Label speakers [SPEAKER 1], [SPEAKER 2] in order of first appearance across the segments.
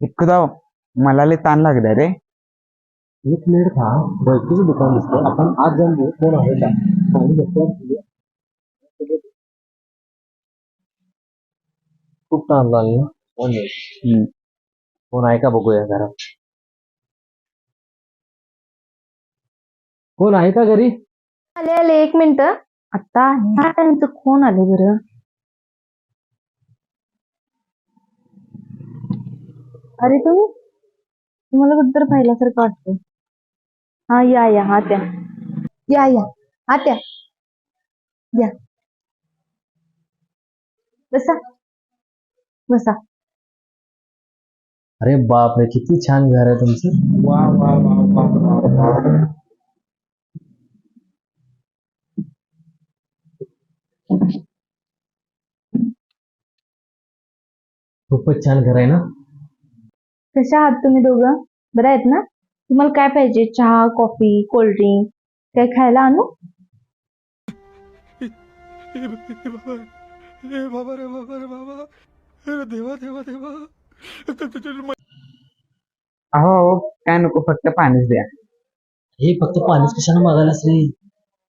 [SPEAKER 1] एकदा मला लय ताण लागलाय रे.
[SPEAKER 2] एक मिनिट था बैठकीचं दुकान दिसतं आपण आज जाऊन बघू कोण आहे का? खूप ताण लागले कोण आहे?
[SPEAKER 1] हम्म.
[SPEAKER 2] कोण आहे का बघूया घरात कोण आहे का घरी?
[SPEAKER 3] आले आले एक मिनिट. आता ह्या टाइमचं कोण आले बरं? अरे तुम्ही तुम्हाला कुठतर पाहिल्यासारखं वाटतं हा या या हा त्या. या या हा त्या. या. बसा. बसा.
[SPEAKER 2] अरे बापरे किती छान घर आहे तुमचं.
[SPEAKER 1] वा वा वा वा वा वा.
[SPEAKER 2] खूपच छान घर आहे ना?
[SPEAKER 3] कशा आहात तुम्ही दोघं? बरं आहेत ना? तुम्हाला काय पाहिजे? चहा कॉफी कोल्ड्रिंक काय खायला आणू?
[SPEAKER 1] अहो अहो, काय नको फक्त पाणीच द्या.
[SPEAKER 2] हे फक्त पाणीच कशाला मागायलास रे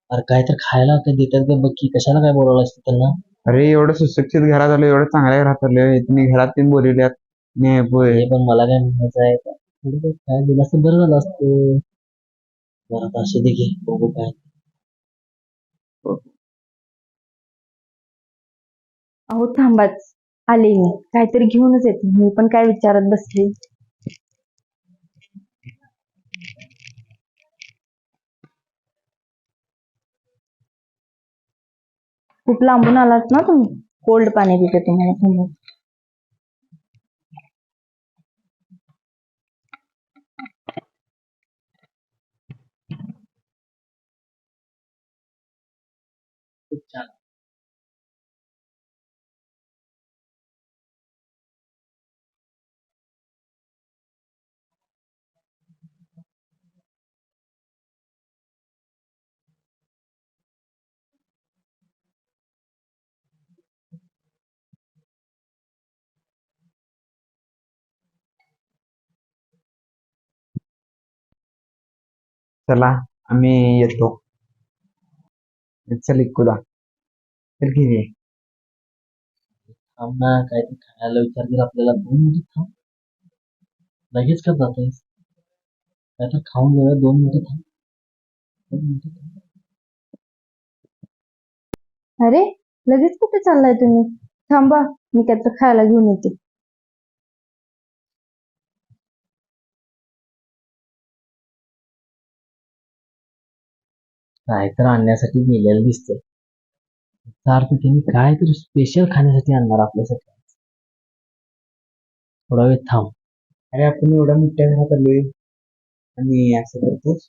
[SPEAKER 2] अरे काय तर खायला काय देतात का? बघ की कशाला काय बोलावलं असतं त्यांना?
[SPEAKER 1] अरे एवढं सुशिक्षित घरात आलो एवढं चांगल्या घरात आलो तुम्ही घरात तीन बोलवल्यात. नाही
[SPEAKER 2] हे पण मला काय म्हणायचं आहे का? थोडं काही काय दिलं असतं बरं झालं असतं. घरात असू दे घे बघू काय.
[SPEAKER 3] अहो थांबाच. आले मी. काहीतरी घेऊनच येते. मी पण काय विचारत बसली. खूप लांबून आलात ना तुम्ही? कोल्ड पाणी देते तुम्हाला समोर
[SPEAKER 2] खूप छान
[SPEAKER 1] चला आम्ही येतो चल इकुदा चल की रे.
[SPEAKER 2] थांब ना काय ते खायला विचार कर आपल्याला. दोन मिनिट थांब. लगेच का जातोयस काय तर खाऊन घेऊया दोन मिनिटं थांब. दोन मिनिटं थांब.
[SPEAKER 3] अरे लगेच कुठे चाललाय तुम्ही? थांबा मी त्याचं खायला घेऊन येते.
[SPEAKER 2] काय तर आणण्यासाठी गेलेलं दिसतंय. याचा अर्थ त्यांनी काय तरी स्पेशल खाण्यासाठी आणणार आपल्यासाठी थोडा वेळ थांब.
[SPEAKER 1] अरे आपण एवढ्या मोठ्या घरात आलोय. आणि असं करतोस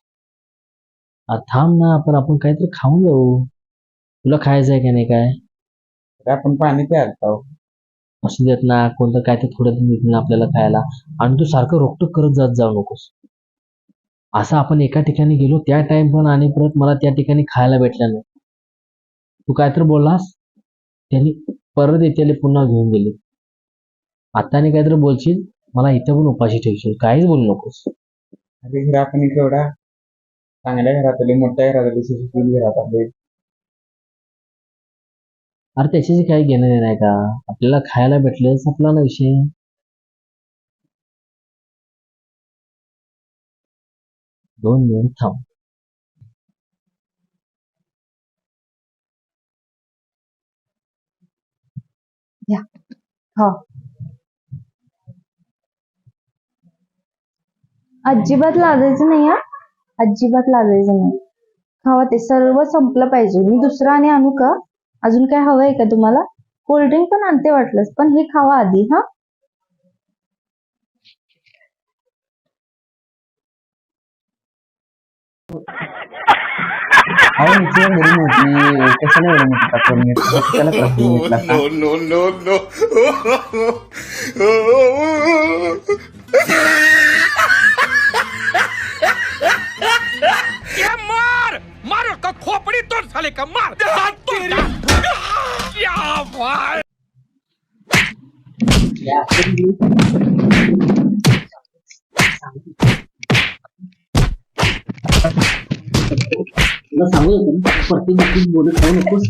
[SPEAKER 2] आ, थांब ना आपण आपण काहीतरी खाऊन जाऊ. तुला खायचं आहे का नाही काय?
[SPEAKER 1] अरे आपण पाणी प्यायला
[SPEAKER 2] असू देत ना कोणतं काय तर थोडं मिळतील आपल्याला खायला. आणि तू सारखं रोकटोक करत जात जाऊ नकोस. असं आपण एका ठिकाणी गेलो त्या टाइम पण आणि परत मला त्या ठिकाणी खायला भेटलं नाही. तू काय तर बोललास? त्यांनी परत येतेले पुन्हा घेऊन गेले. आता आणि काहीतरी बोलशील? मला इथं पण उपाशी ठेवशील. काहीच बोलू नकोस.
[SPEAKER 1] अरे घर चांगल्या घरात आलोय मोठ्या घरात आलोय सुशिक्षित घरात आलोय
[SPEAKER 2] अरे त्याच्याशी काही घेणं देणं आहे का? आपल्याला खायला भेटलं संपला ना विषय. दोन मिनिट थांब.
[SPEAKER 3] हो अजिबात लाजायचं नाही हा. अजिबात लाजायचं नाही. खावा ते सर्व संपलं पाहिजे. मी दुसरं आणि आणू का? अजून काय हवंय का तुम्हाला? कोल्ड्रिंक पण आणते वाटलंच पण हे खावा आधी हा.
[SPEAKER 1] sekarang dia berilmu di kesannya berilmu di kakak ini karena kelas ini belakang no
[SPEAKER 4] no no no
[SPEAKER 5] ये मार मार उसका खोपड़ी तोड़ साले का मार हाथ तेरे क्या भाई
[SPEAKER 2] क्या करेंगे तुला सांगू होतं ना प्रत्येक गोष्टीत बोलत राहू नकोस.